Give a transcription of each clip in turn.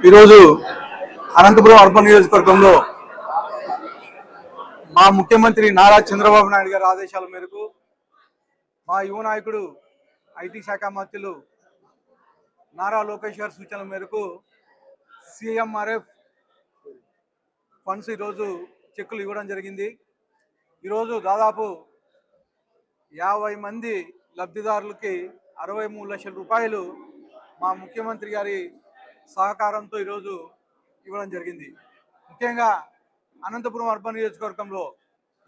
ఈరోజు అనంతపురం అర్బన్ నియోజకవర్గంలో మా ముఖ్యమంత్రి నారా చంద్రబాబు నాయుడు గారి ఆదేశాల మేరకు మా యువ నాయకుడు ఐటీ శాఖ మంత్రులు నారా లోకేష్ గారి సూచనల మేరకు సిఎంఆర్ఎఫ్ ఫండ్స్ ఈరోజు చెక్కులు ఇవ్వడం జరిగింది. ఈరోజు దాదాపు యాభై మంది లబ్ధిదారులకి అరవై మూడు లక్షల రూపాయలు మా ముఖ్యమంత్రి గారి సహకారంతో ఈరోజు ఇవ్వడం జరిగింది. ముఖ్యంగా అనంతపురం అర్బన్ నియోజకవర్గంలో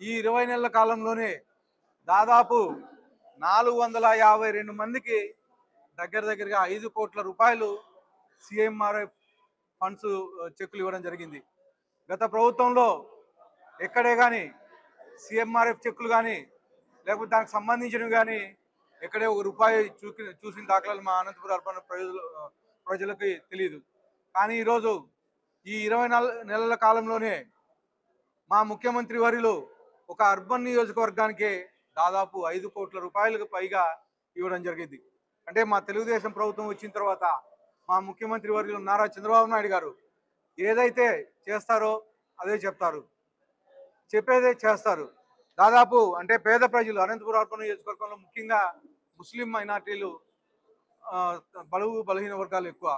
ఈ ఇరవై నెలల కాలంలోనే దాదాపు నాలుగు వందల యాభై రెండు మందికి దగ్గర దగ్గరగా ఐదు కోట్ల రూపాయలు సిఎంఆర్ఎఫ్ ఫండ్స్ చెక్కులు ఇవ్వడం జరిగింది. గత ప్రభుత్వంలో ఎక్కడే కానీ సిఎంఆర్ఎఫ్ చెక్కులు కానీ లేకపోతే దానికి సంబంధించినవి కానీ ఎక్కడే ఒక రూపాయి చూకి చూసిన దాఖలాలు మా అనంతపురం అర్బన్ ప్రజలు ప్రజలకి తెలియదు కానీ ఈరోజు ఈ ఇరవై నాలుగు నెలల కాలంలోనే మా ముఖ్యమంత్రి వారిలో ఒక అర్బన్ నియోజకవర్గానికే దాదాపు ఐదు కోట్ల రూపాయలకు పైగా ఇవ్వడం జరిగింది. అంటే మా తెలుగుదేశం ప్రభుత్వం వచ్చిన తర్వాత మా ముఖ్యమంత్రి వర్యులు నారా చంద్రబాబు నాయుడు గారు ఏదైతే చేస్తారో అదే చెప్తారు. చెప్పేదే చేస్తారు. దాదాపు అంటే పేద ప్రజలు అనంతపురం అర్బన్ నియోజకవర్గంలో ముఖ్యంగా ముస్లిం మైనార్టీలు ఆ, బలుగు బలహీన వర్గాలు ఎక్కువ.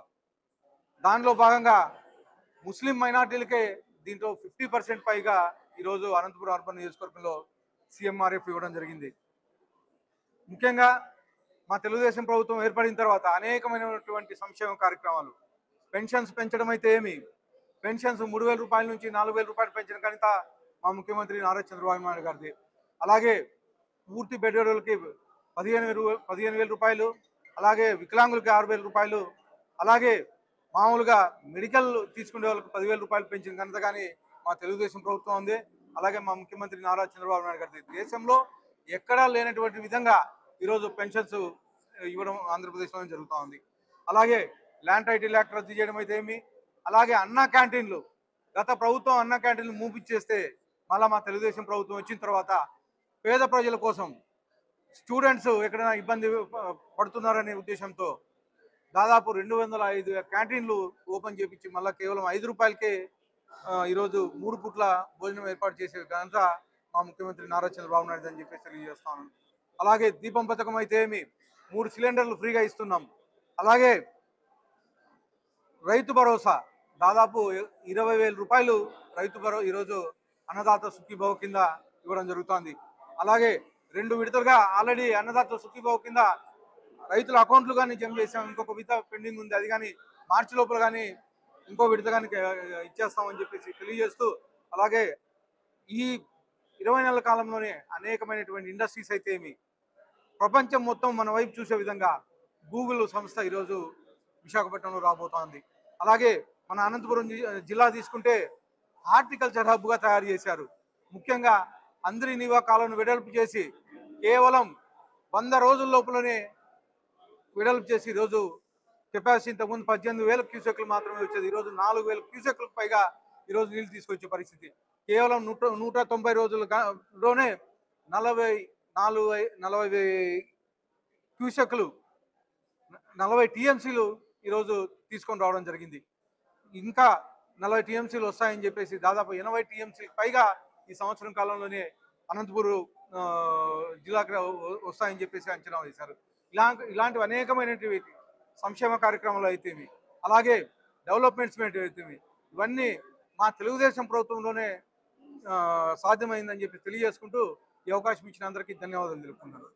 దానిలో భాగంగా ముస్లిం మైనార్టీలకే దీంట్లో ఫిఫ్టీ పర్సెంట్ పైగా ఈరోజు అనంతపురం అర్బన్ నియోజకవర్గంలో సీఎంఆర్ఎఫ్ ఇవ్వడం జరిగింది. ముఖ్యంగా మా తెలుగుదేశం ప్రభుత్వం ఏర్పడిన తర్వాత అనేకమైనటువంటి సంక్షేమ కార్యక్రమాలు. పెన్షన్స్ పెంచడం అయితే ఏమి? పెన్షన్స్ మూడు వేల రూపాయల నుంచి నాలుగు వేల రూపాయలు పెంచిన కనుక మా ముఖ్యమంత్రి నారా చంద్రబాబు నాయుడు గారిది. అలాగే పూర్తి బెడ్రోళ్ళకి పదిహేను వేలు పదిహేను వేల రూపాయలు అలాగే వికలాంగులకి ఆరు వేల రూపాయలు అలాగే మామూలుగా మెడికల్ తీసుకునే వాళ్ళకి పదివేల రూపాయలు పెంచిన ఘనత కానీ మా తెలుగుదేశం ప్రభుత్వం ఉంది. అలాగే మా ముఖ్యమంత్రి నారా చంద్రబాబు నాయుడు గారి దేశంలో ఎక్కడా లేనటువంటి విధంగా ఈరోజు పెన్షన్స్ ఇవ్వడం ఆంధ్రప్రదేశ్లో జరుగుతూ ఉంది. అలాగే ల్యాండ్ టైటిల్ యాక్ట్ రద్దు చేయడం అయితే ఏమి? అలాగే అన్న క్యాంటీన్లు గత ప్రభుత్వం అన్న క్యాంటీన్లు మూపిచ్చేస్తే మళ్ళీ మా తెలుగుదేశం ప్రభుత్వం వచ్చిన తర్వాత పేద ప్రజల కోసం స్టూడెంట్స్ ఎక్కడైనా ఇబ్బంది పడుతున్నారనే ఉద్దేశంతో దాదాపు రెండు వందల ఐదు క్యాంటీన్లు ఓపెన్ చేపించి మళ్ళీ కేవలం ఐదు రూపాయలకే ఈరోజు మూడు పూట్ల భోజనం ఏర్పాటు చేసే ఘనత మా ముఖ్యమంత్రి నారా చంద్రబాబు నాయుడు అని చెప్పేసి తెలియజేస్తాను. అలాగే దీపం పథకం అయితే ఏమి? మూడు సిలిండర్లు ఫ్రీగా ఇస్తున్నాం. అలాగే రైతు భరోసా దాదాపు ఇరవై వేల రూపాయలు రైతు భరో ఈరోజు అన్నదాత సుఖీభావ కింద ఇవ్వడం జరుగుతోంది. అలాగే రెండు విడతలుగా ఆల్రెడీ అన్నదాత సుఖీబాబు కింద రైతుల అకౌంట్లు కానీ జమ చేసాం ఇంకొక విడత పెండింగ్ ఉంది. అది కానీ మార్చి లోపల కానీ ఇంకో విడత కానీ ఇచ్చేస్తామని చెప్పేసి తెలియజేస్తూ అలాగే ఈ ఇరవై నెలల కాలంలోనే అనేకమైనటువంటి ఇండస్ట్రీస్ అయితే ఏమి ప్రపంచం మొత్తం మన వైపు చూసే విధంగా గూగుల్ సంస్థ ఈరోజు విశాఖపట్నంలో రాబోతోంది. అలాగే మన అనంతపురం జిల్లా తీసుకుంటే హార్టికల్చర్ హబ్గా తయారు చేశారు. ముఖ్యంగా అందరి నివా కాలను వెడల్పు చేసి కేవలం వంద రోజుల లోపలనే వెడల్పు చేసి ఈరోజు కెపాసిటీ ఇంతకుముందు పద్దెనిమిది వేల క్యూసెక్లు మాత్రమే వచ్చేది. ఈరోజు నాలుగు వేల క్యూసెక్లకు పైగా ఈరోజు నీళ్ళు తీసుకొచ్చే పరిస్థితి. కేవలం నూట నూట తొంభై రోజులలోనే నలభై నాలుగు నలభై క్యూసెక్లు నలభై టీఎంసీలు ఈరోజు తీసుకొని రావడం జరిగింది. ఇంకా నలభై టీఎంసీలు వస్తాయని చెప్పేసి దాదాపు ఎనభై టీఎంసీ పైగా ఈ సంవత్సరం కాలంలోనే అనంతపురం జిల్లాకి వస్తాయని చెప్పేసి అంచనా వేశారు ఇలా ఇలాంటివి అనేకమైనటువంటి సంక్షేమ కార్యక్రమాలు అయితేవి అలాగే డెవలప్మెంట్స్ అయితేవి ఇవన్నీ మా తెలుగుదేశం ప్రభుత్వంలోనే సాధ్యమైందని చెప్పి తెలియజేసుకుంటూ ఈ అవకాశం ఇచ్చిన అందరికీ ధన్యవాదాలు తెలుపుకున్నాను